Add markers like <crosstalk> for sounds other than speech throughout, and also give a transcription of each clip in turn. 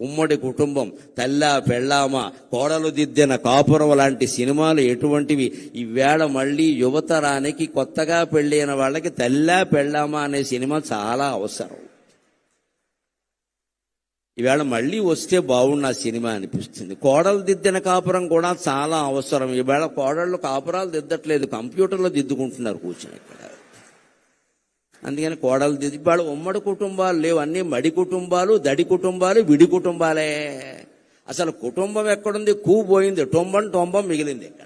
ఉమ్మడి కుటుంబం తెల్లా పెళ్ళామ కోడలు దిద్దిన కాపురం లాంటి సినిమాలు ఎటువంటివి? ఈవేళ మళ్ళీ యువతరానికి కొత్తగా పెళ్ళైన వాళ్ళకి తెల్లా పెళ్ళామా అనే సినిమా చాలా అవసరం. ఈవేళ మళ్ళీ వస్తే బాగున్న సినిమా అనిపిస్తుంది. కోడలు దిద్దిన కాపురం కూడా చాలా అవసరం. ఈవేళ కోడళ్ళు కాపురాలు దిద్దట్లేదు కంప్యూటర్లో దిద్దుకుంటున్నారు కూర్చొని ఇక్కడ. అందుకని కోడలు దిద్ది వాళ్ళు ఉమ్మడి కుటుంబాలు లేవు అన్ని మడి కుటుంబాలు దడి కుటుంబాలు విడి కుటుంబాలే. అసలు కుటుంబం ఎక్కడుంది? కూ పోయింది టొంబం టొంబం మిగిలింది ఇక్కడ.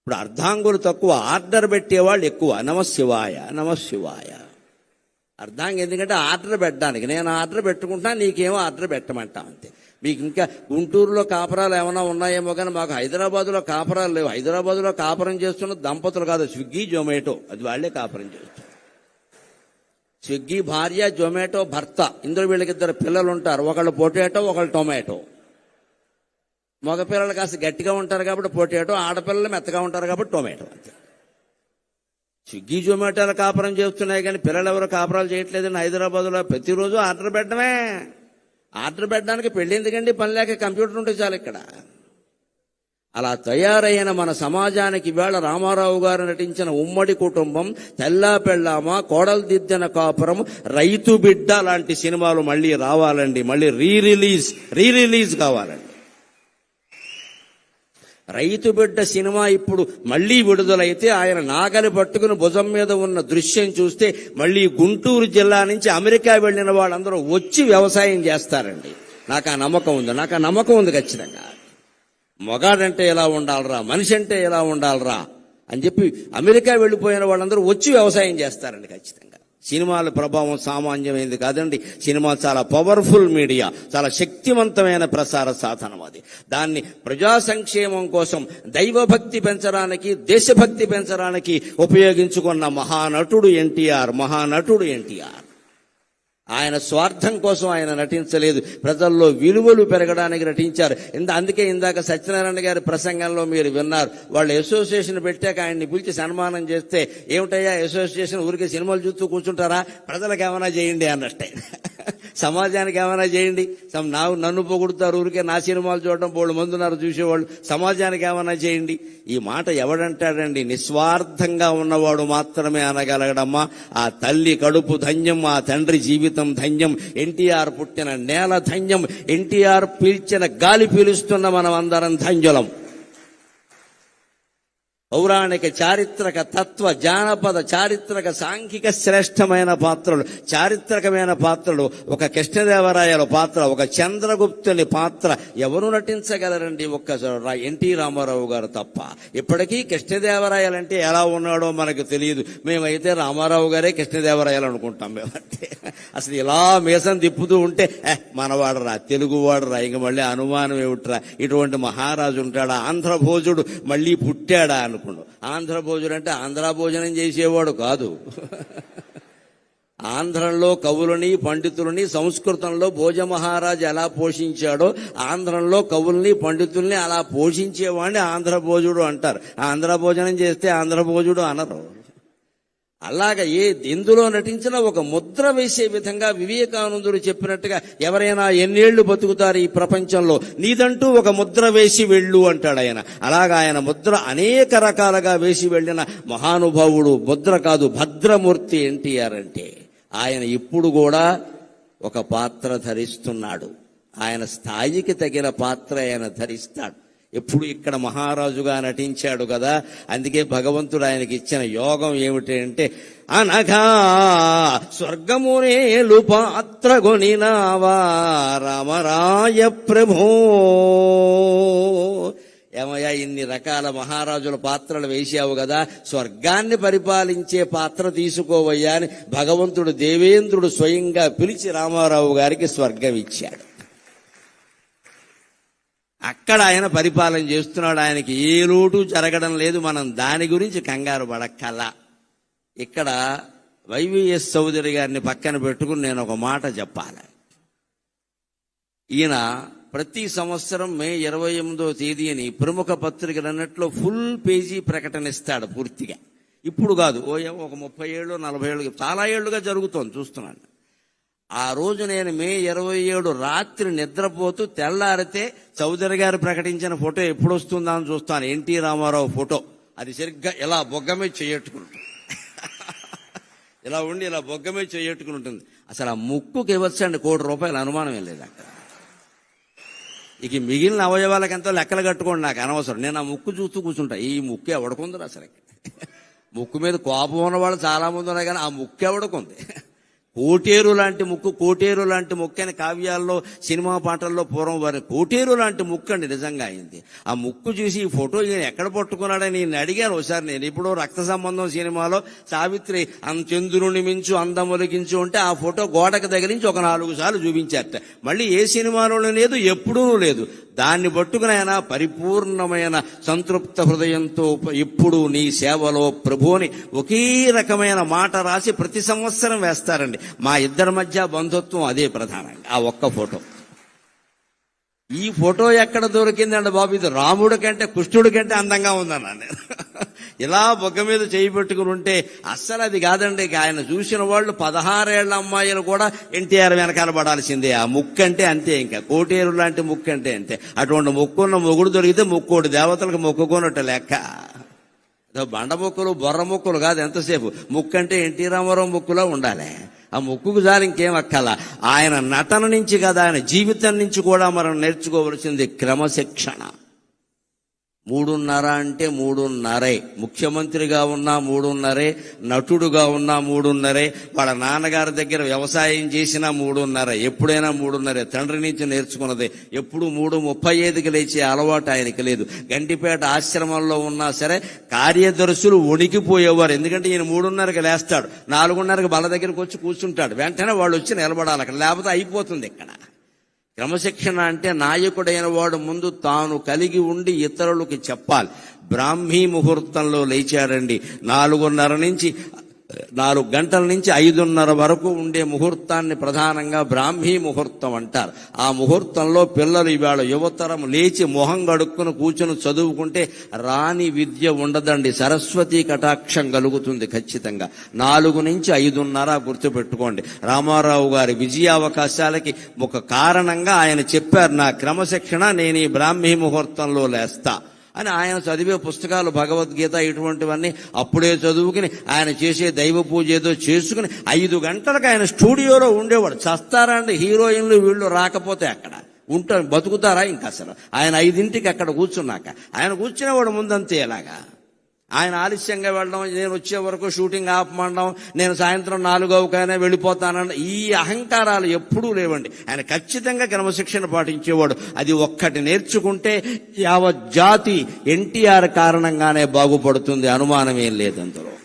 ఇప్పుడు అర్ధాంగులు తక్కువ ఆర్డర్ పెట్టేవాళ్ళు ఎక్కువ. నమశివాయ నమశివాయ అర్ధాంగి ఎందుకంటే ఆర్డర్ పెట్టడానికి. నేను ఆర్డర్ పెట్టుకుంటా నీకేమో ఆర్డర్ పెట్టమంటా అంతే. మీకు ఇంకా గుంటూరులో కాపురాలు ఏమైనా ఉన్నాయేమో కానీ మాకు హైదరాబాద్లో కాపురాలు లేవు. హైదరాబాదులో కాపురం చేస్తున్న దంపతులు కాదు స్విగ్గీ జొమాటో. అది వాళ్ళే కాపురం చేస్తారు స్విగ్గీ భార్య జొమాటో భర్త. ఇందులో వీళ్ళకి ఇద్దరు పిల్లలు ఉంటారు ఒకళ్ళు పొటాటో ఒకళ్ళు టొమాటో. మగ పిల్లలు కాస్త గట్టిగా ఉంటారు కాబట్టి పొటాటో ఆడపిల్లలు మెత్తగా ఉంటారు కాబట్టి టొమాటో. అంతే స్విగ్గీ జొమాటోలు కాపురం చేస్తున్నాయి కానీ పిల్లలు ఎవరు కాపురాలు చేయట్లేదని హైదరాబాద్లో ప్రతిరోజు ఆర్డర్ పెట్టడమే. ఆర్డర్ పెట్టడానికి పెళ్ళి ఎందుకండి? పని లేక కంప్యూటర్ ఉంటే చాలు ఇక్కడ. అలా తయారైన మన సమాజానికి వేళ రామారావు గారు నటించిన ఉమ్మడి కుటుంబం తెల్లా పెళ్ళామ కోడలు దిద్దిన కాపురం రైతు బిడ్డ లాంటి సినిమాలు మళ్ళీ రావాలండి. మళ్ళీ రీ రిలీజ్ రీ రిలీజ్ కావాలండి. రైతు బిడ్డ సినిమా ఇప్పుడు మళ్ళీ విడుదలైతే ఆయన నాగలి పట్టుకుని భుజం మీద ఉన్న దృశ్యం చూస్తే మళ్ళీ గుంటూరు జిల్లా నుంచి అమెరికా వెళ్ళిన వాళ్ళందరూ వచ్చి వ్యవసాయం చేస్తారండి. నాకు ఆ నమ్మకం ఉంది. నాకు ఆ నమ్మకం ఉంది ఖచ్చితంగా. మగాడంటే ఎలా ఉండాలరా? మనిషి అంటే ఎలా ఉండాలరా? అని చెప్పి అమెరికా వెళ్ళిపోయిన వాళ్ళందరూ వచ్చి వ్యవసాయం చేస్తారండి ఖచ్చితంగా. సినిమాల ప్రభావం సామాన్యమైనది కాదండి. సినిమా చాలా పవర్ఫుల్ మీడియా చాలా శక్తివంతమైన ప్రసార సాధనం అది. దాన్ని ప్రజా సంక్షేమం కోసం దైవభక్తి పెంచడానికి దేశభక్తి పెంచడానికి ఉపయోగించుకున్న మహానటుడు ఎన్టీఆర్ మహానటుడు ఎన్టీఆర్. ఆయన స్వార్థం కోసం ఆయన నటించలేదు. ప్రజల్లో విలువలు పెరగడానికి నటించారు. ఇంత అందుకే ఇందాక సత్యనారాయణ గారి ప్రసంగంలో మీరు విన్నారు. వాళ్ళు అసోసియేషన్ పెట్టాక ఆయన్ని పిలిచి సన్మానం చేస్తే ఏమిటయ్యా అసోసియేషన్ ఊరికే సినిమాలు చూస్తూ కూర్చుంటారా? ప్రజలకు ఏమైనా చేయండి అన్నట్టే. సమాజానికి ఏమైనా చేయండి. నా నన్ను పొగుడుతారు ఊరికే నా సినిమాలు చూడడం బోళ్ళు మంది ఉన్నారు చూసేవాళ్ళు. సమాజానికి ఏమైనా చేయండి. ఈ మాట ఎవడంటాడండి? నిస్వార్థంగా ఉన్నవాడు మాత్రమే అనగలగడమ్మా. ఆ తల్లి కడుపు ధన్యం ఆ తండ్రి జీవితం ధన్యం. ఎన్టీఆర్ పుట్టిన నేల ధన్యం. ఎన్టీఆర్ పీల్చిన గాలి పీలుస్తున్న మనం అందరం ధన్యులం. పౌరాణిక చారిత్రక తత్వ జానపద చారిత్రక సాంఘిక శ్రేష్టమైన పాత్రలు చారిత్రకమైన పాత్రలు ఒక కృష్ణదేవరాయల పాత్ర ఒక చంద్రగుప్తుని పాత్ర. ఎవరు నటించగలరండి ఒక్క ఎన్టీ రామారావు గారు తప్ప? ఇప్పటికీ కృష్ణదేవరాయలంటే ఎలా ఉన్నాడో మనకు తెలియదు. మేమైతే రామారావు గారే కృష్ణదేవరాయలు అనుకుంటాం మేమంటే అసలు ఇలా మీసం తిప్పుతూ ఉంటే మనవాడరా తెలుగువాడరా ఇంక మళ్ళీ అనుమానం ఏమిట్రా? ఇటువంటి మహారాజు ఉంటాడా? ఆంధ్రభోజుడు మళ్ళీ పుట్టాడా అనుకున్నాడు ఆంధ్ర భోజుడు అంటే ఆంధ్ర భోజనం చేసేవాడు కాదు. ఆంధ్రంలో కవులని పండితులని సంస్కృతంలో భోజ మహారాజు ఎలా పోషించాడో ఆంధ్రంలో కవుల్ని పండితుల్ని అలా పోషించేవాడిని ఆంధ్ర భోజుడు అంటారు. ఆంధ్ర భోజనం చేస్తే ఆంధ్ర భోజుడు అనరు. అలాగ ఏ ఎందులో నటించినా ఒక ముద్ర వేసే విధంగా వివేకానందుడు చెప్పినట్టుగా ఎవరైనా ఎన్నేళ్ళు బతుకుతారు ఈ ప్రపంచంలో? నీదంటూ ఒక ముద్ర వేసి వెళ్ళు అంటాడు ఆయన. అలాగా ఆయన ముద్ర అనేక రకాలుగా వేసి వెళ్ళిన మహానుభావుడు ముద్ర కాదు భద్రమూర్తి ఎన్టీఆర్ అంటే. ఆయన ఇప్పుడు కూడా ఒక పాత్ర ధరిస్తున్నాడు. ఆయన స్థాయికి తగిన పాత్ర ఆయన ధరిస్తాడు. ఎప్పుడు ఇక్కడ మహారాజుగా నటించాడు కదా అందుకే భగవంతుడు ఆయనకి ఇచ్చిన యోగం ఏమిటి అంటే అనగా స్వర్గమునేలు పాత్ర కొనినావా రామరాయ ప్రభో. ఏమయ్యా ఇన్ని రకాల మహారాజుల పాత్రలు వేసావు కదా స్వర్గాన్ని పరిపాలించే పాత్ర తీసుకోవయ్యా అని భగవంతుడు దేవేంద్రుడు స్వయంగా పిలిచి రామారావు గారికి స్వర్గం ఇచ్చాడు. అక్కడ ఆయన పరిపాలన చేస్తున్నాడు. ఆయనకి ఏ లోటు జరగడం లేదు. మనం దాని గురించి కంగారు పడక్కల ఇక్కడ వైవిఎస్ చౌదరి గారిని పక్కన పెట్టుకుని నేను ఒక మాట చెప్పాలి. ఈయన ప్రతి సంవత్సరం మే ఇరవై ఎనిమిదో తేదీని ప్రముఖ పత్రికలు అన్నట్లో ఫుల్ పేజీ ప్రకటన ఇస్తాడు పూర్తిగా. ఇప్పుడు కాదు ఓ ఒక ముప్పై ఏళ్ళు నలభై ఏళ్ళు చాలా ఏళ్ళుగా జరుగుతోంది చూస్తున్నాను. ఆ రోజు నేను మే ఇరవై ఏడు రాత్రి నిద్రపోతూ తెల్లారితే చౌదరి గారు ప్రకటించిన ఫోటో ఎప్పుడు వస్తుందా అని చూస్తాను. N T Rama Rao photo. అది సరిగ్గా ఇలా బొగ్గ మీద చేయట్టుకుంటుంది. <laughs> ఇలా ఉండి ఇలా బొగ్గ మీద చేయట్టుకుని ఉంటుంది అసలు ఆ ముక్కుకి ఇవ్వచ్చండి కోటి రూపాయలు అనుమానం లేదు అక్కడ. ఇక మిగిలిన అవయవాలకు లెక్కలు కట్టుకోండి నాకు అనవసరం. నేను ఆ ముక్కు చూస్తూ కూర్చుంటా. ఈ ముక్కు ఎవడకుందరు అసలు? <laughs> ముక్కు మీద కోపం ఉన్న వాళ్ళు చాలా మంది ఉన్నారు కానీ ఆ ముక్కు ఎవడకుంది <laughs> కోటేరు లాంటి ముక్కు కోటేరు లాంటి ముక్కు అని కావ్యాల్లో సినిమా పాటల్లో పూర్వం వారి కోటేరు లాంటి ముక్కు అండి నిజంగా అయింది. ఆ ముక్కు చూసి ఈ ఫోటో ఈయన ఎక్కడ పట్టుకున్నాడని నేను అడిగాను ఒకసారి. నేను ఇప్పుడు రక్త సంబంధం సినిమాలో సావిత్రి చంద్రుని మించు అందములగించు ఉంటే ఆ ఫోటో గోడకు తగిలించి ఒక నాలుగు సార్లు చూపించారట. మళ్ళీ ఏ సినిమాలోనూ లేదు ఎప్పుడూ లేదు. దాన్ని పట్టుకునైనా పరిపూర్ణమైన సంతృప్త హృదయంతో ఎప్పుడు నీ సేవలో ప్రభుని ఒకే రకమైన మాట రాసి ప్రతి సంవత్సరం వేస్తారండి. మా ఇద్దరి మధ్య బంధుత్వం అదే ప్రధానంగా. ఆ ఒక్క ఫోటో. ఈ ఫోటో ఎక్కడ దొరికిందండి బాబు? ఇది రాముడి కంటే కృష్ణుడి కంటే అందంగా ఉందన్నా నేను. ఇలా బొగ్గ మీద చేయిపెట్టుకుని ఉంటే అస్సలు అది కాదండి. ఆయన చూసిన వాళ్ళు పదహారేళ్ళ అమ్మాయిలు కూడా ఎన్టీఆర్ వెనకాల పడాల్సిందే. ఆ ముక్కు అంటే అంతే ఇంకా. కోటేరు లాంటి ముక్కు అంటే అంతే. అటువంటి ముక్కున్న మొగుడు దొరికితే ముక్కోడు దేవతలకు మొక్కుకున్నట్టు లెక్క. బండ ముక్కలు బొర్ర ముక్కలు కాదు ఎంతసేపు. ముక్కు అంటే ఎన్టీ రామారావు ముక్కులో ఉండాలి. ఆ ముక్కుకు జారి ఇంకేం అక్కల. ఆయన నటన నుంచి కదా ఆయన జీవితం నుంచి కూడా మనం నేర్చుకోవలసింది క్రమశిక్షణ. మూడున్నర అంటే మూడున్నరే. ముఖ్యమంత్రిగా ఉన్నా మూడున్నరే నటుడుగా ఉన్నా మూడున్నరే వాళ్ళ నాన్నగారి దగ్గర వ్యవసాయం చేసినా మూడున్నర. ఎప్పుడైనా మూడున్నరే. తండ్రి నుంచి నేర్చుకున్నదే. ఎప్పుడు మూడు ముప్పై ఐదుకి లేచే అలవాటు ఆయనకి లేదు. గంటిపేట ఆశ్రమంలో ఉన్నా సరే కార్యదర్శులు వణికిపోయేవారు. ఎందుకంటే ఈయన మూడున్నరకి లేస్తాడు. నాలుగున్నరకి బల దగ్గరికి వచ్చి కూర్చుంటాడు. వెంటనే వాళ్ళు వచ్చి నిలబడాలి అక్కడ. లేకపోతే అయిపోతుంది ఇక్కడ. క్రమశిక్షణ అంటే నాయకుడైన వాడు ముందు తాను కలిగి ఉండి ఇతరులకి చెప్పాలి. బ్రాహ్మీ ముహూర్తంలో లేచారండి. నాలుగున్నర నుంచి నాలుగు గంటల నుంచి ఐదున్నర వరకు ఉండే ముహూర్తాన్ని ప్రధానంగా బ్రాహ్మీ ముహూర్తం అంటారు. ఆ ముహూర్తంలో పిల్లలు ఇవాళ యువతరం లేచి మొహం గడుక్కుని కూర్చుని చదువుకుంటే రాని విద్య ఉండదండి. సరస్వతి కటాక్షం కలుగుతుంది ఖచ్చితంగా. నాలుగు నుంచి ఐదున్నర గుర్తుపెట్టుకోండి. రామారావు గారి విజయావకాశాలకి ఒక కారణంగా ఆయన చెప్పారు నా క్రమశిక్షణ నేను ఈ బ్రాహ్మీ ముహూర్తంలో లేస్తా. అని ఆయన చదివే పుస్తకాలు భగవద్గీత ఇటువంటివన్నీ అప్పుడే చదువుకుని ఆయన చేసే దైవ పూజ ఏదో చేసుకుని ఐదు గంటలకు ఆయన స్టూడియోలో ఉండేవాడు. చస్తారా అండి హీరోయిన్లు వీళ్ళు రాకపోతే అక్కడ. ఉంటారు బతుకుతారా ఇంకా అసలు? ఆయన ఐదింటికి అక్కడ కూర్చున్నాక. ఆయన కూర్చునేవాడు ముందంతే ఎలాగా? ఆయన ఆలస్యంగా వెళ్ళడం నేను వచ్చే వరకు షూటింగ్ ఆపమండం నేను సాయంత్రం నాలుగవకైనా వెళ్ళిపోతానన్న ఈ అహంకారాలు ఎప్పుడూ లేవండి. ఆయన ఖచ్చితంగా క్రమశిక్షణ పాటించేవాడు. అది ఒక్కటి నేర్చుకుంటే యావత్ జాతి ఎన్టీఆర్ కారణంగానే బాగుపడుతుంది. అనుమానం ఏం లేదు అందులో